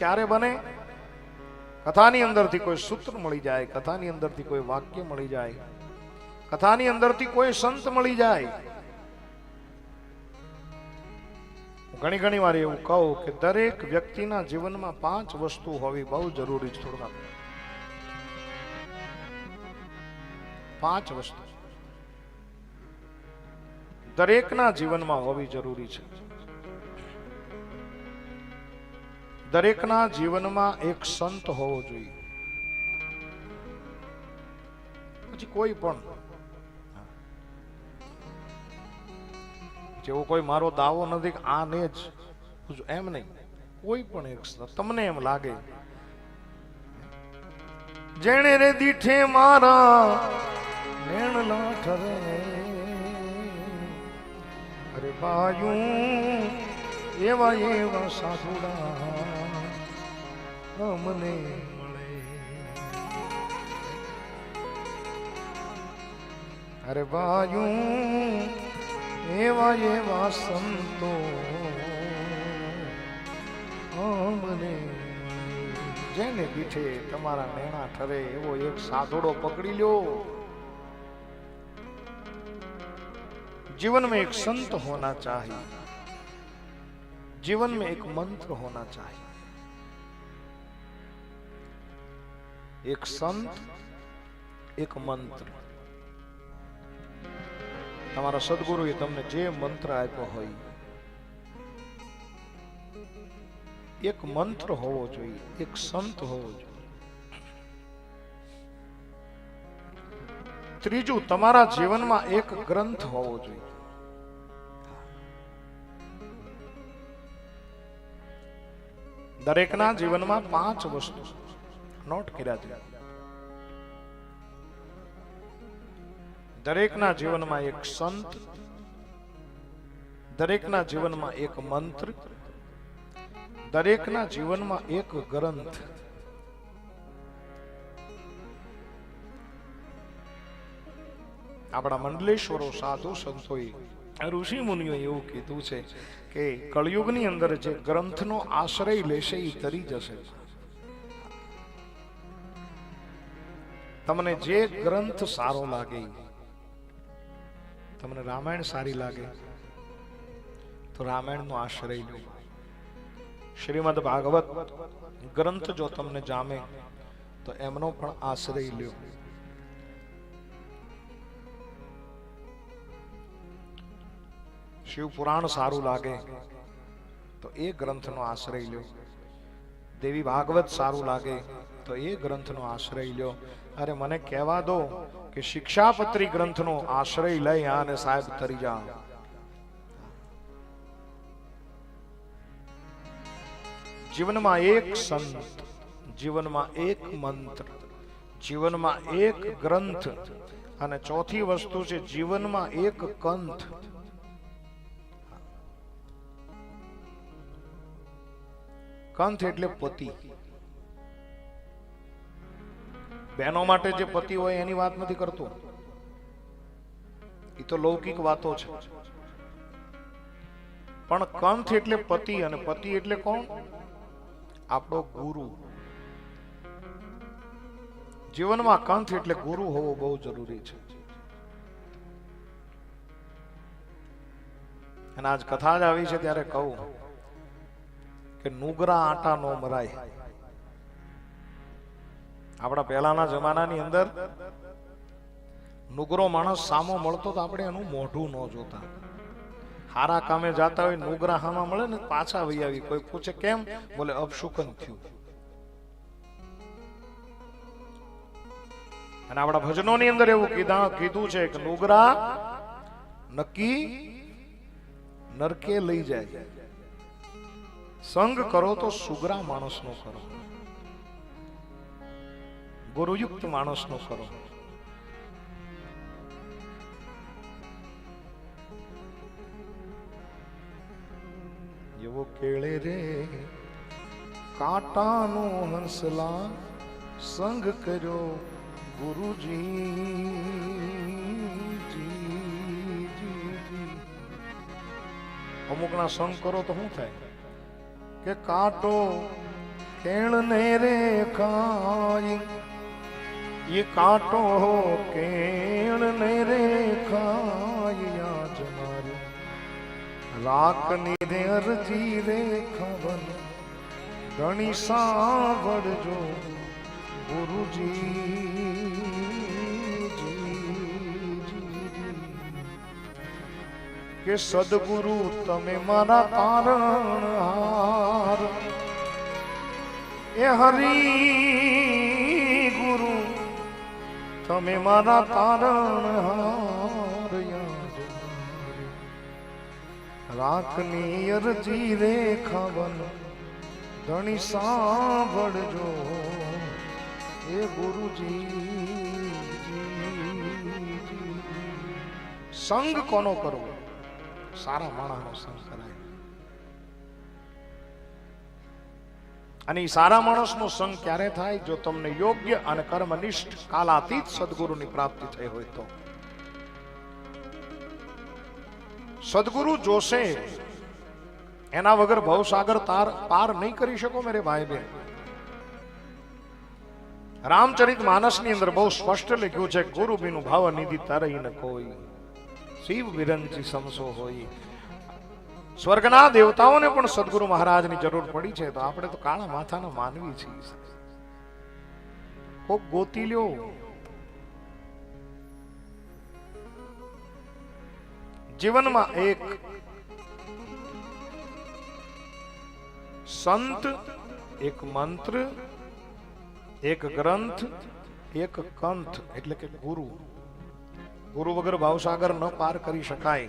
ક્યારે બને? કથાની અંદરથી કોઈ સૂત્ર મળી જાય, કથાની અંદરથી કોઈ વાક્ય મળી જાય, કથાની અંદરથી કોઈ સંત મળી જાય. ઘણી ઘણી વાર એવું કહું કે દરેક વ્યક્તિના જીવનમાં પાંચ વસ્તુ હોવી બહુ જરૂરી છે, થોડા પાંચ વસ્તુ. દરેકના જીવનમાં હોવી જરૂરી છે. દરેકના જીવનમાં એક સંત હોવો જોઈએ. પછી કોઈ પણ. જેવો કોઈ મારો દાવો નથી આને જ. એમ નહીં. કોઈ પણ એક. તમને એમ લાગે. જેણે રે દીઠે મારા નેણ લાઠરે અરે બાયું એવા એવા સાધુડા. અમને મળે અરે બાયું એવા એવા સંતો અમને જેને પીઠે તમારા નેણા ઠરે એવો એક સાધોડો પકડી લ્યો जीवन में एक संत होना चाहिए जीवन में एक मंत्र होना चाहिए એક સંત, એક મંત્ર. તમારા સદગુરુએ તમને જે મંત્ર આપ્યો હોય, એક મંત્ર હોવો જોઈએ, એક સંત હોવો જોઈએ. ત્રીજું, તમારા જીવનમાં એક ગ્રંથ હોવો જોઈએ. દરેકના જીવનમાં પાંચ વસ્તુ. છે નોટ કર્યા છે. દરેકના જીવનમાં એક સંત, દરેકના જીવનમાં એક મંત્ર, દરેકના જીવનમાં એક ગ્રંથ. આપણા મંડલેશ્વરો સાધુ સંતોએ ઋષિ મુનિઓ એવું કીધું છે કે કળયુગની અંદર જે ગ્રંથનો આશ્રય લેશે એ તરી જશે. તમને જે ગ્રંથ સારો લાગે, તમને રામાયણ સારી લાગે, તો રામાયણનો આશ્રય લો. શ્રીમદ ભાગવત ગ્રંથ જો તમને જામે, તો એમનો પણ આશ્રય લ્યો શિવ પુરાણ સારું લાગે, તો એ ગ્રંથનો આશ્રય લ્યો દેવી ભાગવત સારું લાગે, તો એ ગ્રંથનો આશ્રય લ્યો અરે મને કહેવા દો કે શિક્ષાપત્રી ગ્રંથનો આશ્રય લઈ આને સાહેબ તરી જા જીવનમાં એક સંત, જીવનમાં એક મંત્ર, જીવનમાં એક ગ્રંથ અને ચોથી વસ્તુ છે જીવનમાં એક કંથ કંથ એટલે પતિ. બહેનો માટે જે પતિ હોય એની વાત નથી કરતો. એ તો લૌકિક વાતો છે. પણ કંથ એટલે પતિ અને પતિ એટલે કોણ? આપણો ગુરુ. જીવનમાં કંથ એટલે ગુરુ હોવો બહુ જરૂરી છે. અને આજ કથા જ આવી છે ત્યારે કહું કે નુગરા આટા નો મરાય. આપણા પહેલાના જમાનાની અંદર નુગરો માણસ સામો મળતો તો આપણે એનું મોઢું ન જોતા. હારા કામે જાતા હોય, નુગરા હામાં મળે ને પાછા વહી આવી, કોઈ પૂછે કેમ? બોલે અપશુકન થયું. અને આપણા ભજનોની અંદર એવું કીધા કીધું છે કે નુગરા નક્કી નરકે લઈ જાય. સંગ કરો તો સુગરા માણસનો કરો. ગુરુયુક્ત માણસનો કરો એવો કેળે રે, કાંટાનો હંસલા સંગ કર્યો ગુરુજી. અમુકના સંગ કરો તો શું થાય કે કાંટો કેળને રે ખાઈ ये कांटो हो केण रे खाया जमारे राख निधे अरजी रे खवन धणी सावड़जो ગુરુજી કે સદગુરુ તમે મારા તારણ હાર એ હરી ગુરુ તમે મારા તારણ. રાખની અરજી રે ખબર ધણી સાંભળજો. એ ગુરુજી સંગ કોનો કરવો? સારા માણસનો સંગ કરાય. અને એ સારા માણસનો સંગ ક્યારે થાય? જો તમને યોગ્ય અને કર્મનિષ્ઠ કાલાતીત સદગુરુની પ્રાપ્તિ થઈ હોય તો. સદગુરુ જોશે, એના વગર ભવસાગર તાર પાર નહીં કરી શકો મેરે ભાઈ બેન રામચરિત માનસની અંદર બહુ સ્પષ્ટ લખ્યું છે ગુરુ બીનું ભાવ નિધિ તરઈ ન કોઈ. શિવ વિરંજી સમસો હોય. સ્વર્ગના દેવતાઓને પણ સદગુરુ મહારાજની જરૂર પડી છે, તો આપણે તો કાળા માથાના માનવી છીએ. કોક ગોતી લ્યો. જીવનમાં એક સંત, એક મંત્ર, એક ગ્રંથ, એક કંથ એટલે કે ગુરુ. ગુરુ વગર ભાવસાગર ન પાર કરી શકાય.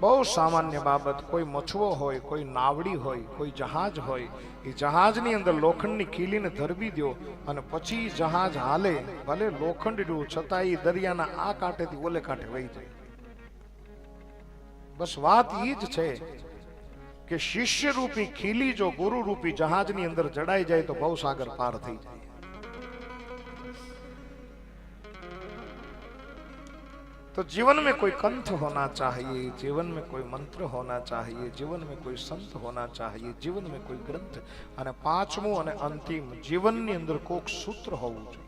બહુ સામાન્ય બાબત. કોઈ મછવો હોય, કોઈ નાવડી હોય, કોઈ જહાજ હોય, એ જહાજની અંદર લોખંડની ખીલીને ધરવી દો અને પછી જહાજ હાલે. ભલે લોખંડનું છતાં એ દરિયાના આ કાંઠેથી ઓલે કાંઠે વહી જાય. બસ વાત એ જ છે કે શિષ્ય રૂપી ખીલી જો ગુરુ રૂપી જહાજની અંદર જડાઈ જાય તો બહુ સાગર પાર થઈ જાય. तो जीवन में कोई कंठ होना चाहिए जीवन में कोई मंत्र होना चाहिए जीवन में कोई संत होना चाहिए जीवन में कोई ग्रंथ અને પાંચમું અને અંતિમ જીવનની અંદર કોક સૂત્ર હોવું જોઈએ